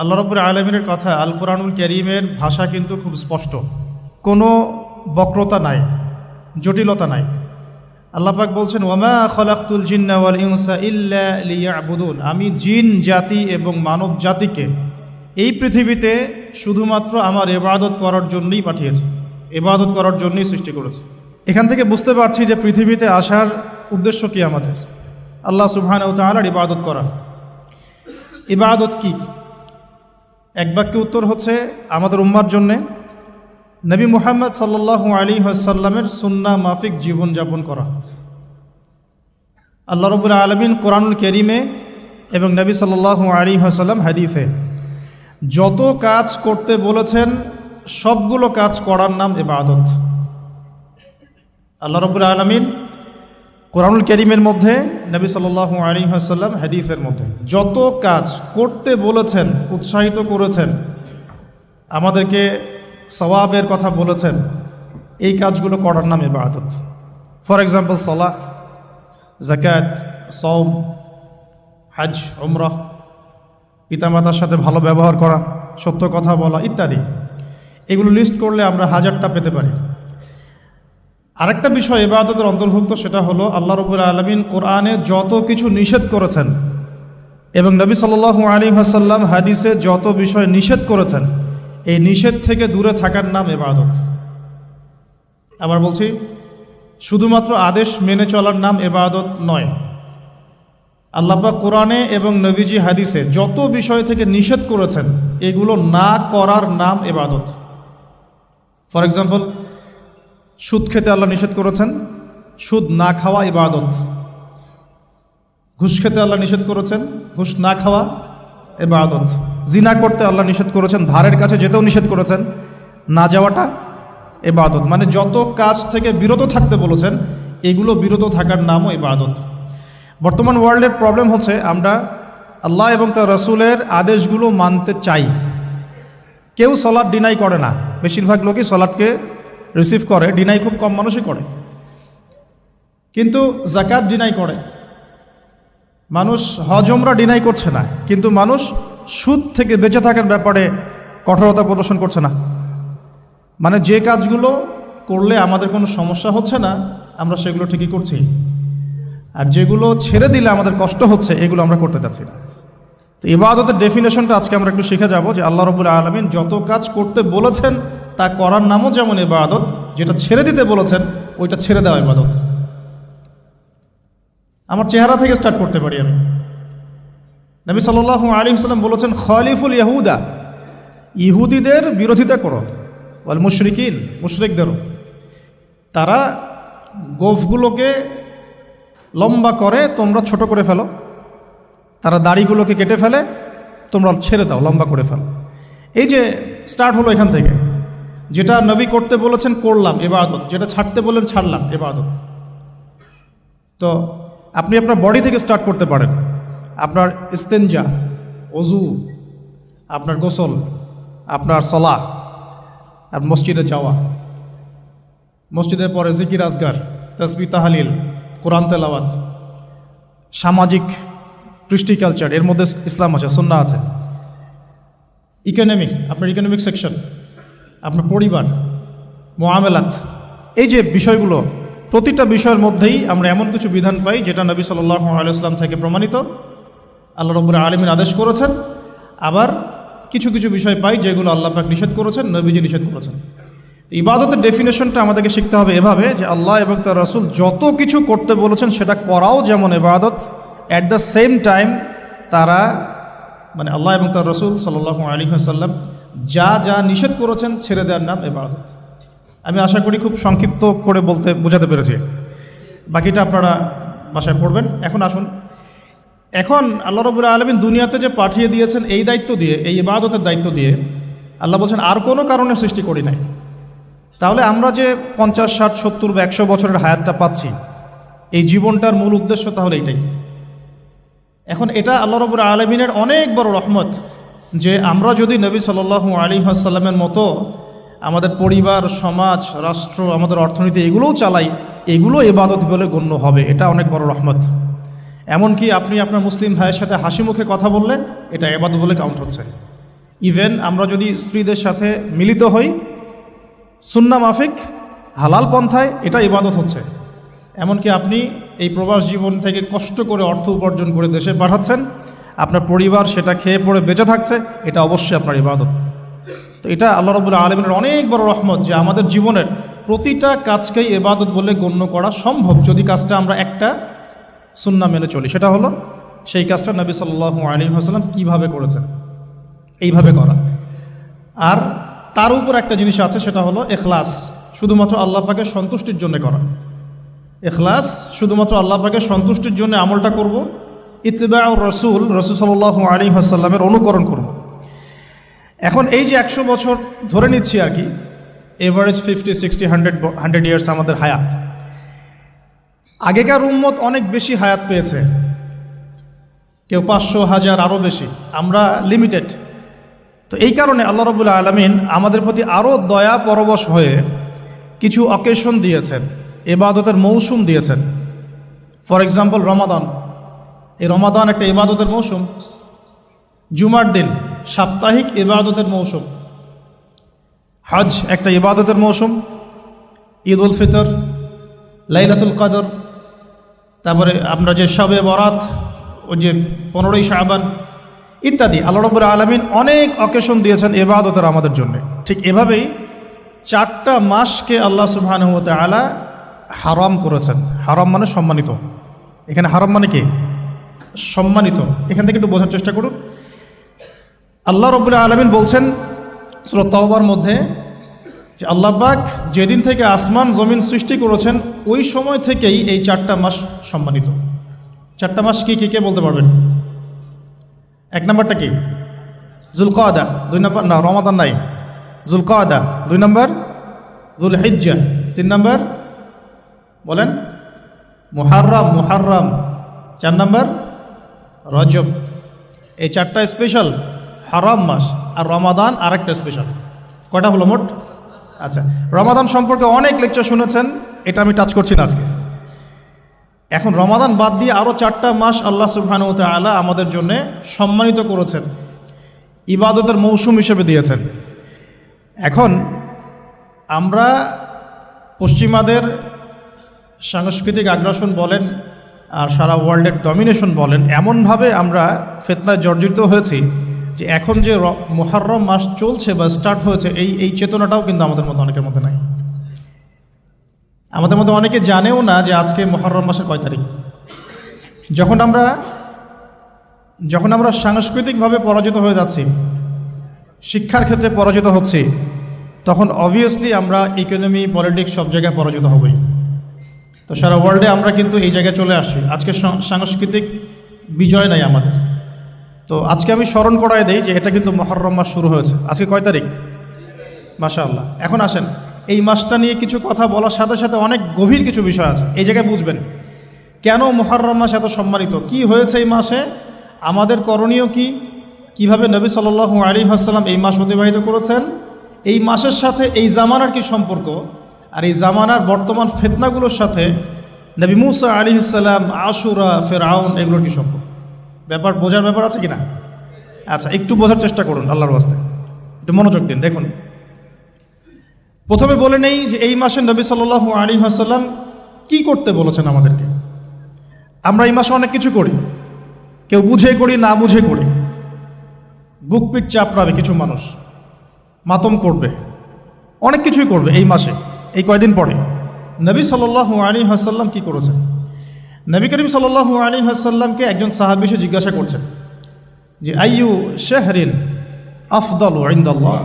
আল্লাহ রব্বুর আলমিনের কথা আল কোরআনুল করিমের ভাষা কিন্তু খুব স্পষ্ট। কোনো বক্রতা নাই, জটিলতা নাই। আল্লাহ পাক বলছেন ওমা খলাকুল জিন্না ওয়াল ইনসা ইল্লা আমি জিন, জাতি এবং মানব জাতিকে এই পৃথিবীতে শুধুমাত্র আমার এবাদত করার জন্যই পাঠিয়েছে এবাদত করার জন্যই সৃষ্টি করেছে। এখান থেকে বুঝতে পারছি যে পৃথিবীতে আসার উদ্দেশ্য কি আমাদের। আল্লাহ সুবহান ও তাআলার ইবাদত করা। ইবাদত কি? এক বাক্যে উত্তর হচ্ছে, আমাদের উম্মার জন্যে নবী মুহাম্মদ সাল্লাল্লাহু আলী সাল্লামের সুন্না মাফিক জীবনযাপন করা। আল্লাহ রবুল আলমিন কোরআনুল কেরিমে এবং নবী সাল্লাল্লাহু আলী সাল্লাম হাদিফে যত কাজ করতে বলেছেন, সবগুলো কাজ করার নাম ইবাদত। আল্লাহ রবুল আলমিন কোরআনুল করিমের মধ্যে, নবী সাল্লাল্লাহু আলী সাল্লাম হাদিফের মধ্যে, যত কাজ করতে বলেছেন, উৎসাহিত করেছেন, আমাদেরকে সওয়াবের কথা বলেছেন, এই কাজগুলো করার নাম ইবাদত। ফর এক্সাম্পল সলাহ জাকাত সৌম হাজ উমরাহ পিতামাতার সাথে ভালো ব্যবহার করা, সত্য কথা বলা ইত্যাদি। এগুলো লিস্ট করলে আমরা হাজারটা পেতে পারি। আরেকটা বিষয় এবাদতের অন্তর্ভুক্ত, সেটা হলো আল্লাহ রবুল আলমিন কোরআনে যত কিছু নিষেধ করেছেন এবং নবী সাল্লু আলী হাসাল্লাম হাদিসে যত বিষয় নিষেধ করেছেন, এই নিষেধ থেকে দূরে থাকার নাম এবাদত আবার বলছি, শুধুমাত্র আদেশ মেনে চলার নাম এবাদত নয়। আল্লাপা কোরআনে এবং নবীজি হাদিসে যত বিষয় থেকে নিষেধ করেছেন, এগুলো না করার নাম এবাদত ফর এক্সাম্পল সুদ খেতে আল্লাহ নিষেধ করেছেন। সুদ না খাওয়া ইবাদত। ঘুষ খেতে আল্লাহ নিষেধ করেছেন, ঘুষ না খাওয়া এবাদত জিনা করতে আল্লাহ নিষেধ করেছেন, ধারের কাছে যেতেও নিষেধ করেছেন, না যাওয়াটা এবাদত মানে যত কাজ থেকে বিরত থাকতে বলেছেন, এগুলো বিরত থাকার নামও ইবাদত। বর্তমান ওয়ার্ল্ডের প্রবলেম হচ্ছে, আমরা আল্লাহ এবং তার রসুলের আদেশগুলো মানতে চাই। কেউ সলাদ ডিনাই করে না। বেশিরভাগ লোকই সলাদকে রিসিভ করে ডিনাই খুব কম মানুষই করে। কিন্তু জাকাত ডিনাই করে। মানুষ হজমরা ডিনাই করছে না, কিন্তু মানুষ সুদ থেকে বেঁচে থাকার ব্যাপারে কঠোরতা প্রদর্শন করছে না। মানে যে কাজগুলো করলে আমাদের কোনো সমস্যা হচ্ছে না, আমরা সেগুলো ঠিকই করছি। আর যেগুলো ছেড়ে দিলে আমাদের কষ্ট হচ্ছে, এগুলো আমরা করতে চাচ্ছি না। তো ইবাদতের ডেফিনেশনটা আজকে আমরা একটু শিখে যাব যে আল্লাহ রবুল আলমিন যত কাজ করতে বলেছেন তা করার নামও যেমন ইবাদত, যেটা ছেড়ে দিতে বলেছেন, ওইটা ছেড়ে দেওয়া ইবাদত। আমার চেহারা থেকে স্টার্ট করতে পারি আমি। নবী সাল্লাহ আলী সাল্লাম বলেছেন, খলিফুল ইয়াহুদা, ইহুদিদের বিরোধিতা করো বল মুশরিকিন, মুশরিকদেরও। তারা গোফগুলোকে লম্বা করে তোমরা ছোট করে ফেলো। তারা দাড়িগুলোকে কেটে ফেলে, তোমরা ছেড়ে দাও, লম্বা করে ফেলো। এই যে স্টার্ট হলো এখান থেকে। যেটা নবী করতে বলেছেন, করলাম, এবাদত। যেটা ছাড়তে বললেন, ছাড়লাম, এবাদত। তো আপনি আপনার বডি থেকে স্টার্ট করতে পারেন। আপনার ইস্তেঞ্জা অজু, আপনার গোসল, আপনার সলা আর মসজিদে যাওয়া। মসজিদের পরে জিকির, আজগার তসবি তাহালিল, কোরআন তেলাওয়াত, সামাজিক কৃষ্টি কালচার এর মধ্যে ইসলাম আছে সন্না আছে। ইকোনমিক আপনার ইকোনমিক সেকশন আপনার পরিবার, মোয়ামেলাত, এই যে বিষয়গুলো, প্রতিটা বিষয়ের মধ্যেই আমরা এমন কিছু বিধান পাই যেটা নবী সাল্লাহ আলাইসলাম থেকে প্রমাণিত। আল্লাহ রব্বুর আলমিন আদেশ করেছেন। আবার কিছু কিছু বিষয় পাই যেগুলো আল্লাহ পাক নিষেধ করেছেন, নবীজি নিষেধ করেছেন। ইবাদতের ডেফিনেশনটা আমাদেরকে শিখতে হবে এভাবে যে আল্লাহ এবং তার রসুল যত কিছু করতে বলেছেন সেটা করাও যেমন ইবাদত অ্যাট দ্য সেম টাইম তারা মানে আল্লাহ এবং তার রসুল সাল্লাহ আলী সাল্লাম যা যা নিষেধ করেছেন ছেড়ে দেওয়ার নাম এবাদত আমি আশা করি খুব সংক্ষিপ্ত করে বলতে, বোঝাতে পেরেছি। বাকিটা আপনারা বাসায় পড়বেন। এখন আসুন। এখন আল্লাহ রবুল আলমিন দুনিয়াতে যে পাঠিয়ে দিয়েছেন এই দায়িত্ব দিয়ে, এই ইবাদতের দায়িত্ব দিয়ে, আল্লাহ বলছেন, আর কোনো কারণে সৃষ্টি করি নাই। তাহলে আমরা যে পঞ্চাশ, ষাট, সত্তর বা একশো বছরের হায়াতটা পাচ্ছি, এই জীবনটার মূল উদ্দেশ্য তাহলে এটাই। এখন এটা আল্লাহ রবুর আলমিনের অনেক বড় রহমত। যে আমরা যদি নবী সাল্লু আলী আসাল্লামের মতো আমাদের পরিবার, সমাজ, রাষ্ট্র, আমাদের অর্থনীতি এগুলোও চালাই, এগুলো এবাদত বলে গণ্য হবে। এটা অনেক বড় রহমত। এমনকি আপনি আপনার মুসলিম ভাইয়ের সাথে হাসি মুখে কথা বললে এটা এবাদত বলে কাউন্ট হচ্ছে। ইভেন আমরা যদি স্ত্রীদের সাথে মিলিত হই, সুন্না মাফিক, হালাল পন্থায় এটা ইবাদত হচ্ছে। এমনকি আপনি এই প্রবাস জীবন থেকে কষ্ট করে অর্থ উপার্জন করে দেশে পাঠাচ্ছেন আপনার পরিবার সেটা খেয়ে পড়ে বেঁচে থাকছে, এটা অবশ্যই আপনার ইবাদত। তো এটা আল্লাহ রবুল্লা আলমিনের অনেক বড় রহমত যে আমাদের জীবনের প্রতিটা কাজকেই এবাদত বলে গণ্য করা সম্ভব যদি কাজটা আমরা একটা সুন্না মেনে চলি। সেটা হলো সেই কাজটা নবী সাল্লাহ আলী হাসালাম কীভাবে করেছেন? এইভাবে করা। আর তার উপর একটা জিনিস আছে, সেটা হলো এখলাস শুধুমাত্র আল্লাহ পাকের সন্তুষ্টির জন্য করা। এখলাস শুধুমাত্র আল্লাহ পাকের সন্তুষ্টির জন্য আমলটা করব ইতবা রসুল রসুল সাল্লাহ আলী হাসাল্লামের অনুকরণ করব এখন এই যে একশো বছর ধরে নিচ্ছি আর কি average fifty sixty hundred hundred years আমাদের হায়াত। আগেকার উম্মত অনেক বেশি হায়াত পেয়েছে। কেউ পাঁচশো, হাজার আরও বেশি। আমরা লিমিটেড তো এই কারণে আল্লাহ রবুল্লা আলমিন আমাদের প্রতি আরও দয়া পরবশ হয়ে কিছু অকেশন দিয়েছেন, এবাদতের মৌসুম দিয়েছেন। ফর এক্সাম্পল রমাদান এই রমাদান একটা ইবাদতের মৌসুম। জুমার দিন সাপ্তাহিক ইবাদতের মৌসুম। হজ একটা ইবাদতের মৌসুম। ঈদ উল ফিতর, লাইলাতুল কাদর, তারপরে আমরা যে সবে বরাত, ওই যে পনেরোই শাহবান ইত্যাদি আল্লাহ আলমিন অনেক অকেশন দিয়েছেন এবাদতের আমাদের জন্য। ঠিক এভাবেই চারটা মাসকে আল্লাহ সুবহানাহু আলা হারাম করেছেন। হারাম মানে সম্মানিত। এখানে হারাম মানে কি? সম্মানিত। এখান থেকে একটু বোঝার চেষ্টা করুন। আল্লাহ রবুল্লা আলমিন বলছেন সুরত তওবার মধ্যে যে আল্লাহবাক যেদিন থেকে আসমান, জমিন সৃষ্টি করেছেন, ওই সময় থেকেই এই চারটা মাস সম্মানিত। চারটা মাস কি কি, কে বলতে পারবেন? এক নম্বরটা কি? জুলকাদা, দুই নম্বর, না, রমাদান নাই। জুলকাদা, দুই নম্বর জুল হিজ্জা তিন নম্বর, বলেন, মুহাররাম মুহাররাম, চার নম্বর রজব, এই চারটা স্পেশাল হারাম মাস আর রমাদান আরেকটা স্পেশাল কয়টা হলো মোট? আচ্ছা রমাদান সম্পর্কে অনেক লেকচার শুনেছেন, এটা আমি টাচ করছি না আজকে। এখন রমাদান বাদ দিয়ে আরও চারটা মাস আল্লাহ সুবহান আলা আমাদের জন্য সম্মানিত করেছেন, ইবাদতের মৌসুম হিসেবে দিয়েছেন। এখন আমরা পশ্চিমাদের সাংস্কৃতিক আগ্রাসন বলেন আর সারা ওয়ার্ল্ডের ডমিনেশন বলেন, এমনভাবে আমরা ফেতনায় জর্জরিত হয়েছি যে এখন যে মোহারম মাস চলছে বা স্টার্ট হয়েছে, এই এই চেতনাটাও কিন্তু আমাদের মধ্যে অনেকের মধ্যে নাই। আমাদের মধ্যে অনেকে জানেও না যে আজকে মহরম মাসের কয় তারিখ। যখন আমরা যখন আমরা সাংস্কৃতিকভাবে পরাজিত হয়ে যাচ্ছি, শিক্ষার ক্ষেত্রে পরাজিত হচ্ছি, তখন অবভিয়াসলি আমরা ইকোনমি পলিটিক্স সব জায়গায় পরাজিত হবই। তো সারা ওয়ার্ল্ডে আমরা কিন্তু এই জায়গায় চলে আসছি। আজকে সাংস্কৃতিক বিজয় নাই আমাদের। তো আজকে আমি স্মরণ করাই দেই যে এটা কিন্তু মহরম মাস শুরু হয়েছে। আজকে কয় তারিখ? মাসা আল্লাহ এখন আসেন। এই মাসটা নিয়ে কিছু কথা বলার সাথে সাথে অনেক গভীর কিছু বিষয় আছে। এই জায়গায় বুঝবেন, কেন মহরম মাস এত সম্মানিত? কি হয়েছে এই মাসে? আমাদের করণীয় কি? কীভাবে নবী সাল্লু আলী আসসালাম এই মাস অতিবাহিত করেছেন? এই মাসের সাথে এই জামানার কি সম্পর্ক? আর এই জামানার বর্তমান ফেতনাগুলোর সাথে নবী মুসা আলী ইসাল্লাম আশুরা ফেরাউন এগুলোর কি সম্পর্ক? ব্যাপার বোঝার ব্যাপার আছে কি না আচ্ছা একটু বোঝার চেষ্টা করুন আল্লাহর বাস্তে একটু মনোযোগ দিন, দেখুন। প্রথমে বলে নেই যে এই মাসে নবী সাল্লু আলী আসাল্লাম কী করতে বলেছেন আমাদেরকে? আমরা এই মাসে অনেক কিছু করি। কেউ বুঝে করি, না বুঝে করি। বুক পিট চাপড়াবে কিছু মানুষ। মাতম করবে। অনেক কিছুই করবে এই মাসে। এই কয়দিন পরে? নবী সাল্লু আলী হাসাল্লাম কী করেছেন? নবী করিম সাল্লু আলী হাসাল্লামকে একজন সাহাবি এসে জিজ্ঞাসা করছেন যে, আইয়ু শেহরিন আফদল ইন্দল্লাহ?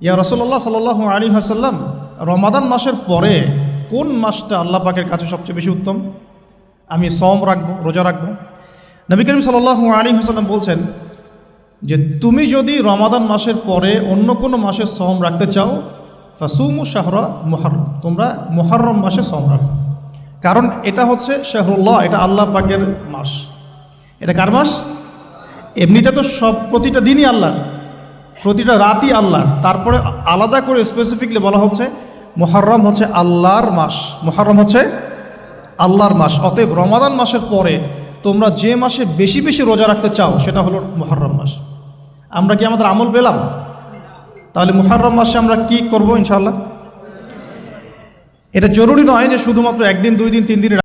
ইয়া রসল্লাহ সাল্লু আলী হাসাল্লাম রমাদান মাসের পরে কোন মাসটা আল্লাহ পাকের কাছে সবচেয়ে বেশি উত্তম? আমি সম রাখব, রোজা রাখব। নবী করিম সাল্লু আলী হাসাল্লাম বলছেন যে, তুমি যদি রমাদান মাসের পরে অন্য কোনো মাসে সম রাখতে চাও ফাসুমু শাহরা মোহারম তোমরা মোহারম মাসে সম রাখো। কারণ এটা হচ্ছে শাহরুল্লাহ, এটা আল্লাহ পাকের মাস। এটা কার মাস? এমনিতে তো সব প্রতিটা দিনই আল্লাহর, প্রতিটা রাতই আল্লাহর। তারপরে আলাদা করে স্পেসিফিকলি বলা হচ্ছে মোহারম হচ্ছে আল্লাহর মাস। মোহারম হচ্ছে আল্লাহর মাস। অতএব রমাদান মাসের পরে তোমরা যে মাসে বেশি বেশি রোজা রাখতে চাও, সেটা হলো মোহারম মাস। আমরা কি আমাদের আমল পেলাম? তাহলে মুহাররম মাসে আমরা কি করব ইনশাল্লাহ এটা জরুরি নয় যে শুধুমাত্র একদিন, দুই দিন, তিন দিন